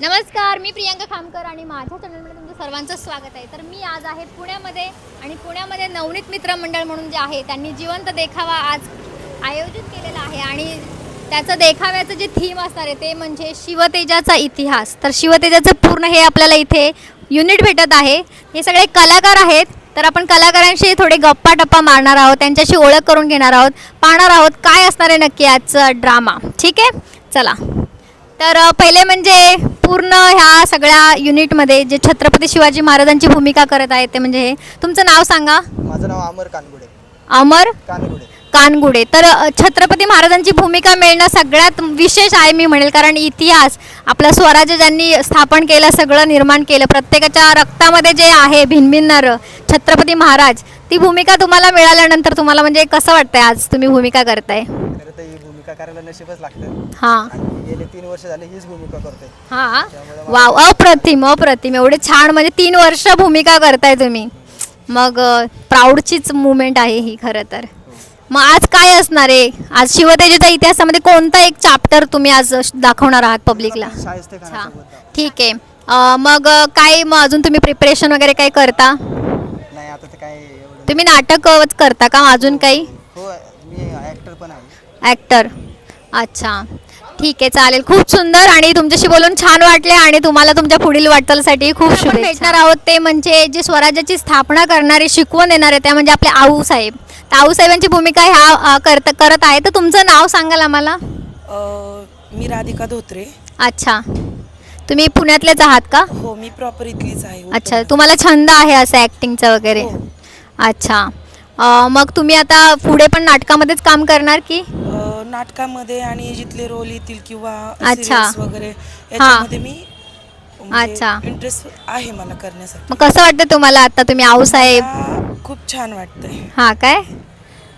नमस्कार मी प्रियांका खामकर आणि माझ्या चॅनलमध्ये तुमचं सर्वांचं स्वागत आहे. तर मी आज आहे पुण्यामध्ये आणि पुण्यामध्ये नवनीत मित्र मंडळ म्हणून जे आहे त्यांनी जिवंत देखावा आज आयोजित केलेला आहे आणि त्याचं देखाव्याचं जे थीम असणार आहे ते म्हणजे शिवतेजाचा इतिहास. तर शिवतेजाचं पूर्ण हे आपल्याला इथे युनिट भेटत आहे. हे सगळे कलाकार आहेत तर आपण कलाकारांशी थोडे गप्पा टप्पा मारणार आहोत त्यांच्याशी ओळख करून घेणार आहोत पाहणार आहोत काय असणार आहे नक्की आजचा ड्रामा ठीक आहे? चला. तर पहिले म्हणजे पूर्ण ह्या सगळ्या युनिटमध्ये जे छत्रपती शिवाजी महाराजांची भूमिका करत आहेत ते म्हणजे हे. तुमचं नाव सांगा. माझं नाव अमर कानगुडे. अमर कानगुडे. कानगुडे. तर अ, छत्रपती महाराजांची भूमिका मिळणं सगळ्यात विशेष आहे मी म्हणेल कारण इतिहास आपलं स्वराज्य ज्यांनी स्थापन केलं सगळं निर्माण केलं प्रत्येकाच्या रक्तामध्ये जे आहे भिनभिन्नारं छत्रपती महाराज ती भूमिका तुम्हाला मिळाल्यानंतर तुम्हाला म्हणजे कसं वाटतंय आज तुम्ही भूमिका करताय? खरं तर ही भूमिका करायला नशीबच लागतं. हां. आणि गेले तीन वर्ष झाले हीच भूमिका करतोय. हा. वाव अप्रतिम अप्रतिम. एवढे छान म्हणजे तीन वर्ष भूमिका करताय तुम्ही. मग प्राऊडचीच मुवमेंट आहे ही खरं तर. मग आज काय असणार आहे? आज शिवतेजेच्या इतिहासामध्ये कोणता एक चॅप्टर तुम्ही आज दाखवणार आहात पब्लिकला शाहिस्ते अच्छा खानासोबत ठीक आहे. अं, मग काय मग अजून तुम्ही प्रिपरेशन वगैरे काय करता? नाही आता ते काय एवढं तुम्ही नाटक अं, करता का? अजून काही? ॲक्टर अच्छा. ठीक आहे चालेल. खूप सुंदर आणि तुमच्याशी बोलून छान वाटले आणि तुम्हाला तुमच्या पुढील वाटचालीसाठी खूप शुभेच्छा. भेटणार आहोत. ते म्हणजे जे स्वराज्याची स्थापना करणारे शिकवण देणारे त्या म्हणजे आपले आऊ साहेब. तर आऊ साहेबांची भूमिका ह्या करत करत आहे. तर तुमचं नाव सांगाल आम्हाला? मी राधिका धोत्रे. अच्छा. तुम्ही पुण्यातलेच आहात का? हो मी प्रॉपर इथलीच आहे. अच्छा तुम्हाला छंद आहे असं ॲक्टिंगचं वगैरे. हो. अच्छा. मग तुम्ही आता पुढे पण नाटकामध्येच काम करणार की? नाटकामध्ये आणि जिथले रोल येतील किंवा अच्छा. serials वगैरे याच्यामध्ये मी अच्छा. इंटरेस्ट आहे मला करण्यासाठी. मग कसं वाटतं तुम्हाला आता तुम्ही आऊ साहेब? मला खूप छान वाटतंय. हा काय?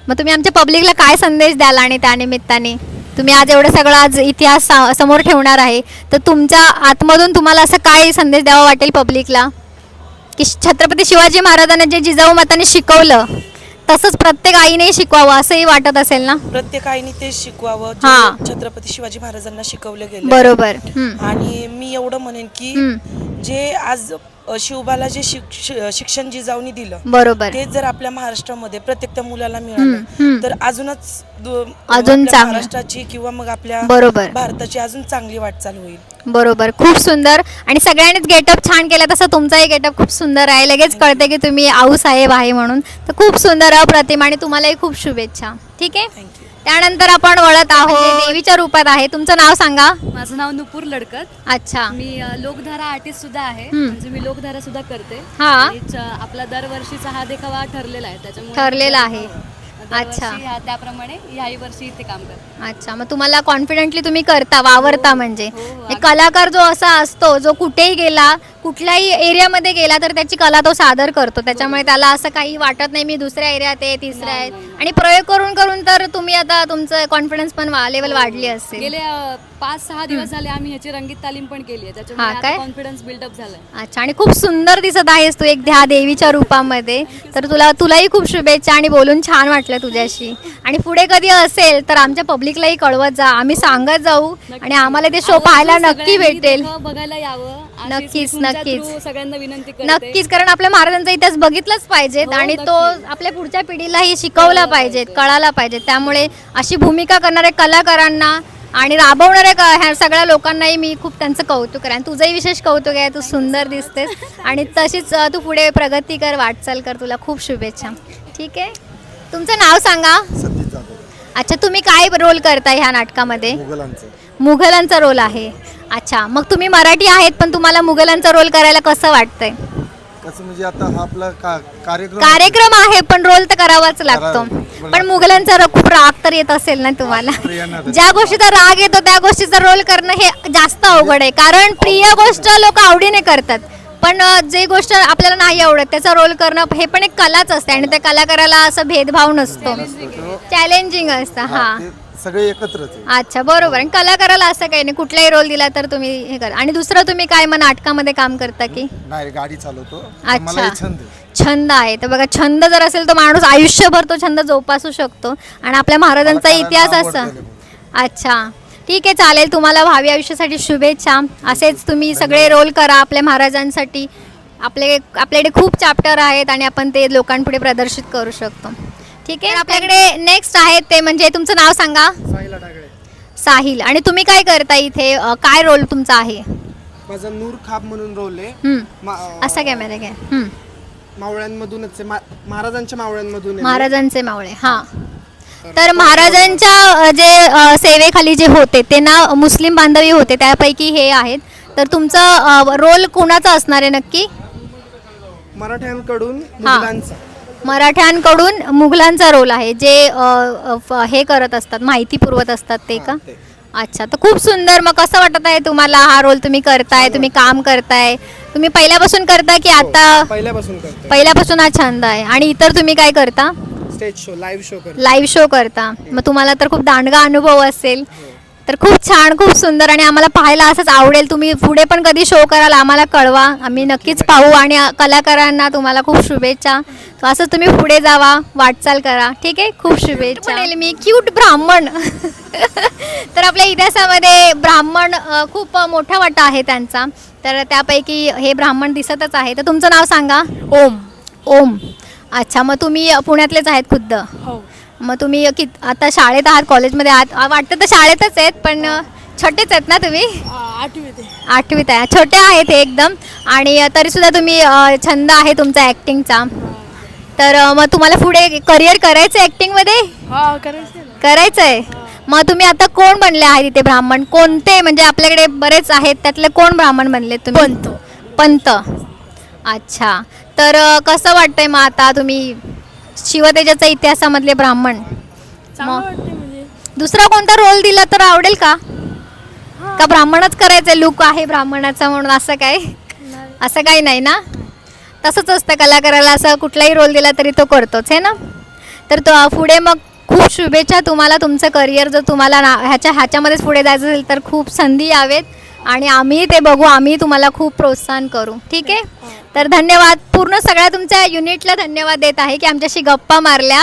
मग तुम्ही आमच्या पब्लिकला काय संदेश द्याल आणि त्या निमित्ताने? तुम्ही आज एवढं सगळं आज इतिहास सा- समोर ठेवणार आहे. तर तुमच्या आतमधून तुम्हाला असं काय संदेश द्यावा वाटेल पब्लिकला की छत्रपती शिवाजी महाराजांना जे जिजाऊ माताने शिकवलं तसंच प्रत्येक आईने शिकवावं असंही वाटत असेल ना प्रत्येक आईने तेच शिकवावं हा. छत्रपती शिवाजी महाराजांना शिकवलं गेलं बरोबर हम्म. आणि मी एवढं म्हणेन की. जे आज शिवबाला जे शिक- शि- शिक्षण जिजाऊनी दिलं. बरोबर. ते जर आपल्या महाराष्ट्रामध्ये प्रत्येक त्या मुलाला मिळालं. तर अजूनच अजून. महाराष्ट्राची किंवा मग आपल्या बरोबर. भारताची अजून चांगली वाटचाल होईल. बरोबर. खूप सुंदर. आणि सगळ्यांनीच गेटअप छान केला तसं तुमचाही गेटअप खूप सुंदर आहे. लगेच कळते की तुम्ही आऊ साहेब आहे म्हणून. तर खूप सुंदर अप्रतिम आणि तुम्हालाही खूप शुभेच्छा. ठीक आहे? थँक्यू त्यानंतर आपण वळत आहोत. देवीच्या रूपात आहे. तुमचं नाव सांगा. माझं नाव नुपूर लडकत. अच्छा. मी अ, लोकधारा आर्टिस्ट सुद्धा आहे. हम्म. म्हणजे मी लोकधारा सुद्धा करते. हा. आणि च- आपला दरवर्षीचा हा देखावा ठरलेला आहे. त्याच्यामुळे ठरलेला आहे. हो. अच्छा. दरवर्षी ह्या- त्याप्रमाणे ह्याही वर्षी इथे काम करते. अच्छा. मग तुम्हाला कॉन्फिडेंटली तुम्ही करता वावरता म्हणजे. हो, हो, एक कलाकार जो असा असतो जो कुठेही गेला कुठल्याही एरियामध्ये गेला तर त्याची कला तो सादर करतो. त्याच्यामुळे त्याला असं काही वाटत नाही मी दुसऱ्या एरियात आहे तिसऱ्या आहे आणि प्रयोग करून करून तर तुम्ही आता तुमचं कॉन्फिडन्स पण लेवल वाढली असेल. गेले अ, पाच सहा दिवस झाले आम्ही ह्याची रंगीत तालीम पण केली आहे. हा, त्याच्यामुळे काय? कॉन्फिडन्स बिल्डअप झालाय. अच्छा आणि खूप सुंदर दिसत आहेस तू एक ध्या देवीच्या रूपामध्ये. तर तुला तुलाही खूप शुभेच्छा आणि बोलून छान वाटलं तुझ्याशी. आणि पुढे कधी असेल तर आमच्या पब्लिकलाही कळवत जा. आम्ही सांगत जाऊ आणि आम्हाला ते शो आवर्जून पाहायला नक्की सगळ्यांनी भेटेल. बघायला यावं. नक्कीच, तुमच्या नक्कीच. through सगळ्यांना विनंती करते. नक्कीच कारण आपल्या महाराजांचा इतिहास बघितलाच पाहिजेत हो, आणि तो नक्की. आपल्या पुढच्या पिढीलाही शिकवला कळायला पाहिजेत पाहिजे. कळायला पाहिजे. त्यामुळे अशी भूमिका करणाऱ्या कलाकारांना आणि राबवणाऱ्या क- ह्या सगळ्या लोकांनाही मी खूप त्यांचं कौतुक आहे आणि तुझंही विशेष कौतुक आहे तू सुंदर दिसतेस. आणि तशीच अ, तू पुढे प्रगती कर वाटचाल कर. तुला खूप शुभेच्छा. ठीक आहे? तुमचं नाव सांगा. सतीश जाधव. अच्छा तुम्ही काय रोल करताय ह्या नाटकामध्ये? मुघलांचं. मुघलांचा रोल आहे. अच्छा मग तुम्ही मराठी आहेत पण तुम्हाला मुघलांचा रोल करायला कसं वाटतंय? कसं म्हणजे आता हा आपला का कार्यक्रम कार्यक्रम आहे पण रोल तर करावाच लागतो. करावा- पण मुघलांचा र- खूप राग तर येत असेल ना तुम्हाला? ज्या गोष्टीचा राग येतो त्या गोष्टीचा रोल करणं हे जास्त अवघड आहे. कारण प्रिय गोष्ट लोक आवडीने करतात. पण अ, जे गोष्ट आपल्याला नाही आवडत त्याचा रोल करणं हे पण एक कलाच असते. आणि त्या कलाकाराला असं भेदभाव नसतो. चॅलेंजिंग असतं हा, हा. ते सगळे एकत्रच आहे अच्छा बरोबर. आणि कलाकाराला असं काही नाही कुठलाही रोल दिला तर तुम्ही हे करा. आणि दुसरं तुम्ही काय मग नाटकामध्ये काम करता की? नाही गाडी चालवतो. अच्छा. मला हे छंद आहे. छंद आहे. तर बघा छंद जर असेल तर माणूस आयुष्यभर तो छंद जोपासू शकतो. आणि आपल्या महाराजांचा मला इतिहास असा. अच्छा. ठीक आहे चालेल. तुम्हाला भावी आयुष्यासाठी शुभेच्छा. असेच तुम्ही सगळे रोल करा आपल्या महाराजांसाठी. आपले आपल्याकडे खूप चॅप्टर आहेत आणि आपण ते लोकांपुढे प्रदर्शित करू शकतो. ठीक आहे आपल्याकडे नेक्स्ट आहेत ते म्हणजे तुमचं नाव सांगा. साहिल आणि तुम्ही काय करता इथे? अ, काय रोल तुमचा आहे? माझा नूर खाप म्हणून रोल आहे. हम्म. मा- असा कॅमेरा घ्या. हम्म. मावळ्यांमधूनच आहे. मा- महाराजांच्या मावळ्यांमधून आहे. महाराजांचे मावळे हां. तर महाराजांच्या अ, जे अ, सेवेखाली जे होते ते ना मुस्लिम बांधवी होते त्यापैकी हे आहेत. तर तुमचं रोल कोणाचा असणार आहे नक्की? मराठ्यांकडून मराठ्यांकडून मुघलांचा रोल आहे जे अ, अ, फ- हे करत असतात माहिती पुरवत असतात ते का. अच्छा तर खूप सुंदर. मग कसं वाटत आहे तुम्हाला हा रोल तुम्ही करताय तुम्ही काम करताय? तुम्ही पहिल्यापासून करता की आता पहिल्यापासून करतो पहिल्यापासून हा छंद आहे? आणि इतर तुम्ही काय करता? स्टेज शो लाईव्ह शो करतो लाईव्ह शो करता. मग तुम्हाला तर खूप दांडगा अनुभव असेल. तर खूप छान खूप सुंदर आणि आम्हाला पाहायला असंच आवडेल. तुम्ही पुढे पण कधी शो कराल आम्हाला कळवा. आम्ही नक्कीच पाहू आणि कलाकारांना तुम्हाला खूप शुभेच्छा. असंच तुम्ही पुढे जावा वाटचाल करा. ठीक आहे? खूप शुभेच्छा. म्हणेल मी क्यूट ब्राह्मण. तर आपल्या इतिहासामध्ये ब्राह्मण खूप मोठा वाटा आहे त्यांचा. तर त्यापैकी हे ब्राह्मण दिसतच आहे. तर तुमचं नाव सांगा. ओम. ओम. अच्छा मग तुम्ही पुण्यातलेच आहेत खुद्द. हो. मग तुम्ही कि आता शाळेत आहात कॉलेजमध्ये आहात? वाटतं तर शाळेतच आहेत पण छोटेच आहेत ना तुम्ही? आठवी ते आठवीत आहे. छोटे आहेत एकदम. आणि तरीसुद्धा तुम्ही छंद आहे तुमचा ॲक्टिंगचा तर मग तुम्हाला पुढे करिअर करायचं ॲक्टिंगमध्ये हा करायचं आहे मग तुम्ही आता कोण बनले आहेत इथे ब्राह्मण? कोणते? म्हणजे आपल्याकडे बरेच आहेत त्यातले कोण ब्राह्मण बनले तुम्ही? पंत. पंत. अच्छा. तर कसं वाटतंय मग आता तुम्ही शिवतेजाच्या इतिहासामधले ब्राह्मण. चांगलं मग वाटते म्हणजे. दुसरा कोणता रोल दिला तर आवडेल का? का ब्राह्मणच करायचं लुक आहे ब्राह्मणाचा म्हणून असं काय असं काही नाही ना? तसंच असतं कलाकाराला असं कुठलाही रोल दिला तरी तो करतोच आहे ना? तर तो पुढे मग खूप शुभेच्छा तुम्हाला तुमचं करिअर जर तुम्हाला ना ह्याच्या ह्याच्यामध्येच पुढे जायचं असेल तर खूप संधी यावेत. आणि आम्ही ते बघू आम्ही तुम्हाला खूप प्रोत्साहन करू. ठीक आहे? तर धन्यवाद. पूर्ण सगळ्या तुमच्या युनिटला धन्यवाद देत आहे की आमच्याशी गप्पा मारल्या.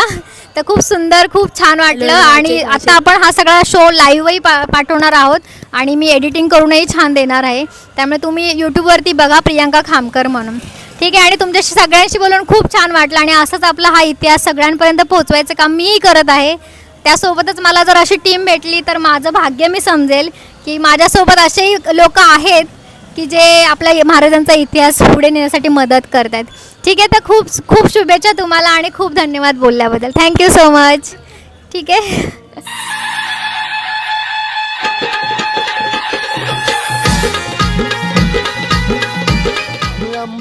तर खूप सुंदर खूप छान वाटलं. आणि आता आपण हा सगळा शो लाईव्हही पा पाठवणार आहोत. आणि मी एडिटिंग करूनही छान देणार आहे. त्यामुळे तुम्ही यूट्यूबवरती बघा प्रियांका खामकर म्हणून. ठीक आहे? आणि तुमच्याशी सगळ्यांशी बोलून खूप छान वाटलं. आणि असंच आपला हा इतिहास सगळ्यांपर्यंत पोहोचवायचं काम मीही करत आहे. त्यासोबतच मला जर अशी टीम भेटली तर माझं भाग्य मी समजेल की माझ्यासोबत असेही लोक आहेत की जे आपल्या महाराजांचा इतिहास पुढे नेण्यासाठी मदत करत आहेत ठीक आहे तर खूप खूप शुभेच्छा तुम्हाला आणि खूप धन्यवाद बोलल्याबद्दल. थँक्यू सो मच ठीक आहे.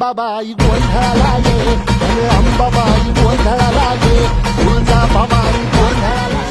अंबाबाई गोंधळाला ये अरे अंबाबाई गोंधळाला ये तुळजाबाबाई गोंधळाला